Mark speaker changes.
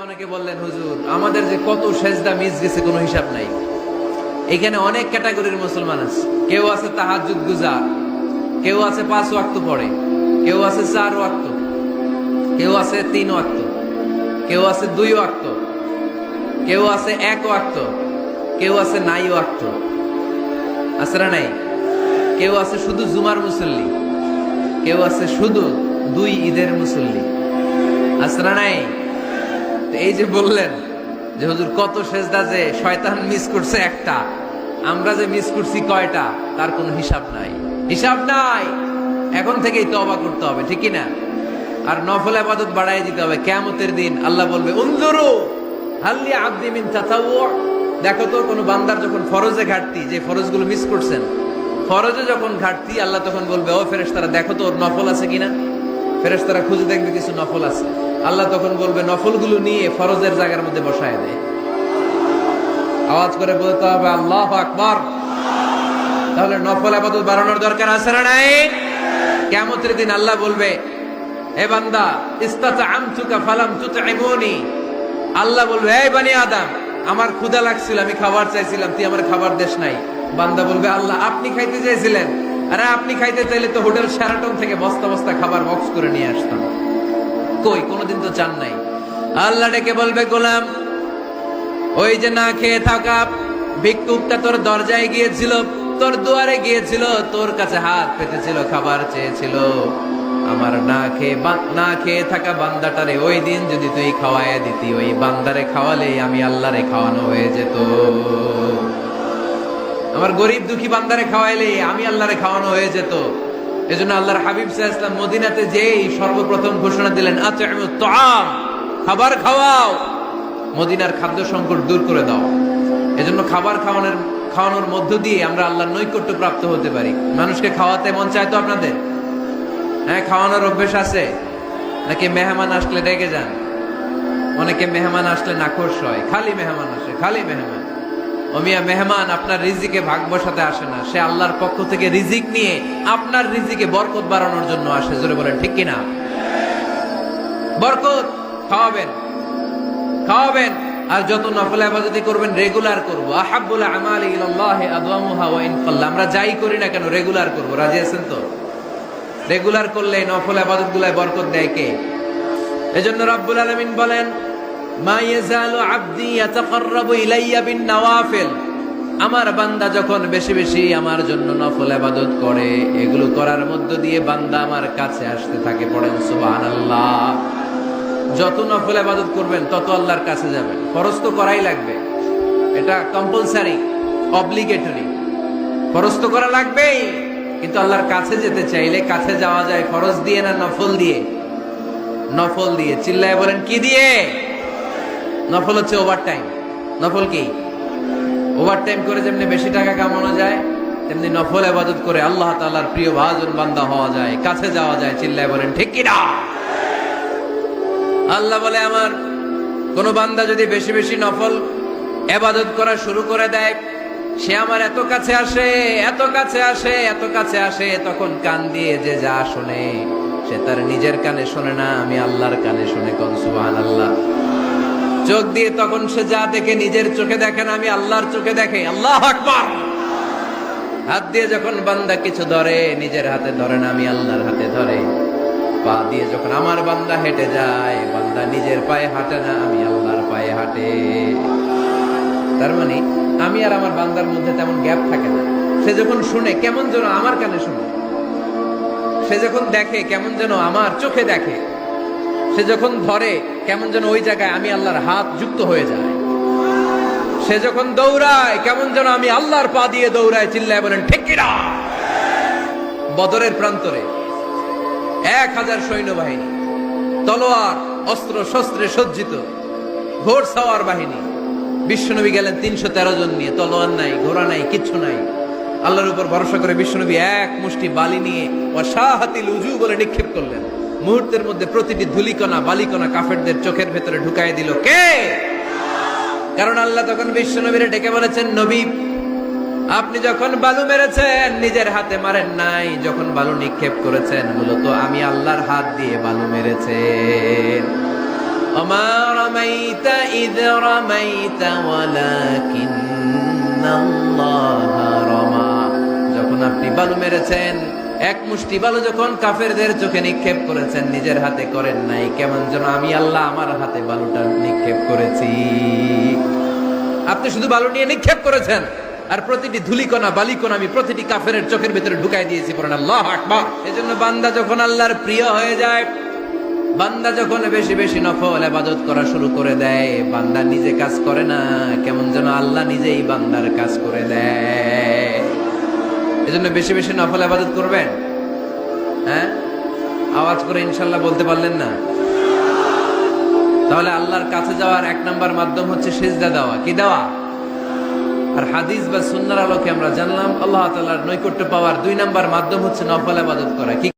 Speaker 1: অনেকে বললেন, হুজুর, আমাদের যে কত সেজদা মিস গেছে, কোনো হিসাব নাই। এখানে অনেক ক্যাটাগরির মুসলমান আছে। কেউ আছে তাহাজুদ গুজা, কেউ আছে পাঁচ ওয়াক্ত পড়ে, কেউ আছে চার ওয়াক্ত, কেউ আছে তিন ওয়াক্ত, কেউ আছে দুই ওয়াক্ত, কেউ আছে এক ওয়াক্ত, কেউ আছে নাই ওয়াক্ত। আছে নাই? কেউ আছে শুধু জুমার মুসল্লি, কেউ আছে শুধু দুই ঈদের মুসল্লি। না নাই? এই যে বললেন যে হুজুর কত সেজদা যে শয়তান মিস করছে একটা, আমরা যে মিস করছি কয়টা, তার কোনো হিসাব নাই। হিসাব নাই। এখন থেকেই তওবা করতে হবে ঠিকই না আর নফল আবাদত বাড়াই দিতে হবে। কেমতের দিন আল্লাহ বলবে, উনজুরু হাল্লি আব্দি মিন দেখো তো, কোনো বান্দার যখন ফরজে ঘাটতি, যে ফরজগুলো মিস করছেন, ফরজে যখন ঘাটতি, আল্লাহ তখন বলবে, ও ফেরেশতারা, দেখো তো ওর নফল আছে কিনা? ফেরেশতারা খুঁজে দেখবে কিছু নফল আছে। আল্লাহ তখন বলবে, নফলগুলো নিয়ে ফরজের জায়গার মধ্যে বসায় দেয় আওয়াজ করে বলতে হবে, আল্লাহ আকবার। তাহলে নফল আবাদত বাড়ানোর দরকার আছে না নাই? কেমতের দিন আল্লাহ বলবে, হে বান্দা ইস্তাতা আমতুকা ফালাম তুতঈমুনি আল্লাহ বলবে, এই বানি আদম, আমার ক্ষুধা লাগছিল, আমি খাবার চাইছিলাম, তুই আমার খাবার দেশ নাই। বান্দা বলবে, আল্লাহ, আপনি খাইতে চাইছিলেন আরে আপনি খাইতে চাইলে তো হোটেল শ্যারাটন থেকে বস্তা বস্তা খাবার বক্স করে নিয়ে আসতাম। কই? কোনোদিন তো চান নাই। আল্লাহ ডেকে বলবে, গোলাম, ওই যে না খেয়ে থাকা ভিক্ষুকটা তোর দরজায় গিয়েছিল, তোর দুয়ারে গিয়েছিল, তোর কাছে হাত পেতেছিল, খাবার চেয়েছিল। আমার না খেয়ে না খেয়ে থাকা বান্দাটারে ওই দিন যদি তুই খাওয়ায় দিতি, ওই বান্দারে খাওয়ালে আমি আল্লাহরে খাওয়ানো হয়ে যেত। আমার গরিব দুঃখী বান্দারে খাওয়াইলে আমি আল্লাহরে খাওয়ানো হয়ে যেত। এজন্য আল্লাহর হাবিব সাল্লাল্লাহু মদিনাতে যেই সর্বপ্রথম ঘোষণা দিলেন তাআম, খাবার খাওয়াও। মদিনার খাদ্য সংকট দূর করে দাও। এজন্য খাবার খাওয়ানোর খাওয়ানোর মধ্য দিয়ে আমরা আল্লাহর নৈকট্য প্রাপ্ত হতে পারি। মানুষকে খাওয়াতে মন চায় তো আপনাদের? হ্যাঁ খাওয়ানোর অভ্যেস আছে। নাকি মেহমান আসলে ডেকে যান? অনেকে মেহমান আসলে নাকশ হয়, খালি মেহমান আসে, খালি মেহমান। অমিয়া মেহমান, আপনার রিজিকে ভাগ বসাতে আসে না। সে আল্লাহর পক্ষ থেকে রিজিক নিয়ে আপনার রিজিকে বরকত বাড়ানোর জন্য আসে, জোরে বলেন, ঠিক কিনা? বরকত, খাওয়াবেন খাওয়াবেন। আর যত নফল আবাদতি করবেন রেগুলার করব। আহাব্বুল আমালি ইলাল্লাহ আদওয়ামুহা ওয়া ইন কাল্লা আমরা যাই করি না কেন রেগুলার করব। রাজি আছেন তো? রেগুলার করলে নফল আবাদতগুলোয় বরকত দেয় কে? এজন্য রাব্বুল আলামিন বলেন মা ইয়াজালু আবদি ইয়াতাকাররাবু ইলাইয়া বিন আমার বান্দা যখন বেশি বেশি আমার জন্য নফল আবাদত করে, এগুলো করার মধ্য দিয়ে বান্দা আমার কাছে আসতে থাকে, পড়েন সুবহানাল্লাহ। যত নফল আবাদত করবেন, তত আল্লাহর কাছে যাবেন। ফরজ তো করাই লাগবে। এটা কম্পালসারি অব্লিগেটরি ফরজ তো করা লাগবেই, কিন্তু আল্লাহর কাছে যেতে চাইলে কাছে যাওয়া যায় ফরজ দিয়ে না নফল দিয়ে? নফল দিয়ে। চিল্লায় বলেন, কি দিয়ে? নফল হচ্ছে ওভার টাইম নফল কি? ওভার টাইম করে যেমনি বেশি টাকা কামানো যায়, তেমনি নফল আবাদত করে আল্লাহ তাআলার প্রিয় ভাজন বান্দা হওয়া যায়, কাছে যাওয়া যায়, চিল্লায় বলেন, ঠিক কিনা আল্লাহ বলে, আমার কোন বান্দা যদি বেশি বেশি নফল এবাদত করা শুরু করে দেয়, সে আমার এত কাছে আসে, এত কাছে আসে, এত কাছে আসে, তখন কান দিয়ে যে যা শোনে, সে তার নিজের কানে শোনে না, আমি আল্লাহর কানে শুনে কোন সুবহান আল্লাহ চোখ দিয়ে তখন সে যা দেখে নিজের চোখে দেখে না, আমি আল্লাহর চোখে দেখে, আল্লাহ আকবার। হাত দিয়ে যখন বান্দা কিছু ধরে, নিজের হাতে ধরে না, আমি আল্লাহর হাতে ধরে। পা দিয়ে যখন আমার বান্দা হেঁটে যায়, বান্দা নিজের পায়ে হাঁটে না, আমি আল্লাহর পায়ে হাঁটে। তার মানে আমি আর আমার বান্দার মধ্যে তেমন গ্যাপ থাকে না। সে যখন শুনে, কেমন যেন আমার কানে শুনে, সে যখন দেখে, কেমন যেন আমার চোখে দেখে সে যখন ধরে, কেমন যেন ওই জায়গায় আমি আল্লাহর হাত যুক্ত হয়ে যায়। সে যখন দৌড়ায়, কেমন যেন আমি আল্লাহর পা দিয়ে দৌড়ায়, চিল্লায় বলেন, ঠিক কিনা বদরের প্রান্তরে এক হাজার সৈন্যবাহিনী, তলোয়ার, অস্ত্র, শস্ত্রে সজ্জিত, ঘোড় সাওয়ার বাহিনী, বিশ্বনবী গেলেন তিনশো তেরো জন নিয়ে, তলোয়ার নাই, ঘোড়া নাই, কিচ্ছু নাই। আল্লাহর উপর ভরসা করে বিশ্বনবী এক মুষ্টি বালি নিয়ে ওয়াসাহাতিল উজু বলে নিক্ষেপ করলেন। মুহূর্তের মধ্যে প্রতিটি ধুলিকণা বালিকণা কাফেরদের চোখের ভেতরে ঢুকাই দিল কে কারণ আল্লাহ তখন বিশ্বনবীরে ডেকে বলেছেন নবী আপনি যখন বালু মেরেছেন নিজের হাতে মারেন নাই যখন বালু নিক্ষেপ করেছেন মূলত আমি আল্লাহর হাত দিয়ে বালু মেরেছেন وما رميت إذ رميت ولكن الله رمى যখন আপনি বালু মেরেছেন এক মুষ্টি বালু যখন কাফেরদের চোখে নিক্ষেপ করেছেন, নিজের হাতে করেন নাই। কেমন যেন আমি আল্লাহ আমার হাতে বালুটা নিক্ষেপ করেছি। আপনি শুধু বালু নিয়ে নিক্ষেপ করেছেন, আর প্রতিটি ধুলিকণা, বালিকণা আমি প্রতিটি কাফের চোখের ভিতরে ঢুকাই দিয়েছি, পড়েন আল্লাহ আকবার। এজন্য বান্দা যখন আল্লাহর প্রিয় হয়ে যায়, বান্দা যখন বেশি বেশি নফল আবাদত করা শুরু করে দেয়, বান্দা নিজে কাজ করে না, কেমন যেন আল্লাহ নিজেই বান্দার কাজ করে দেয়। এজন্য বেশি বেশি নফল আবাদত করবেন? হ্যাঁ? আওয়াজ করে ইনশাল্লাহ বলতে পারলেন না। তাহলে আল্লাহর কাছে যাওয়ার এক নাম্বার মাধ্যম হচ্ছে সেজদা দেওয়া। কি দেওয়া? আর হাদিস বা সুন্নার আলোকে আমরা জানলাম, আল্লাহ তাল্লাহার নৈকট্য পাওয়ার দুই নাম্বার মাধ্যম হচ্ছে নফল আবাদত করা। কি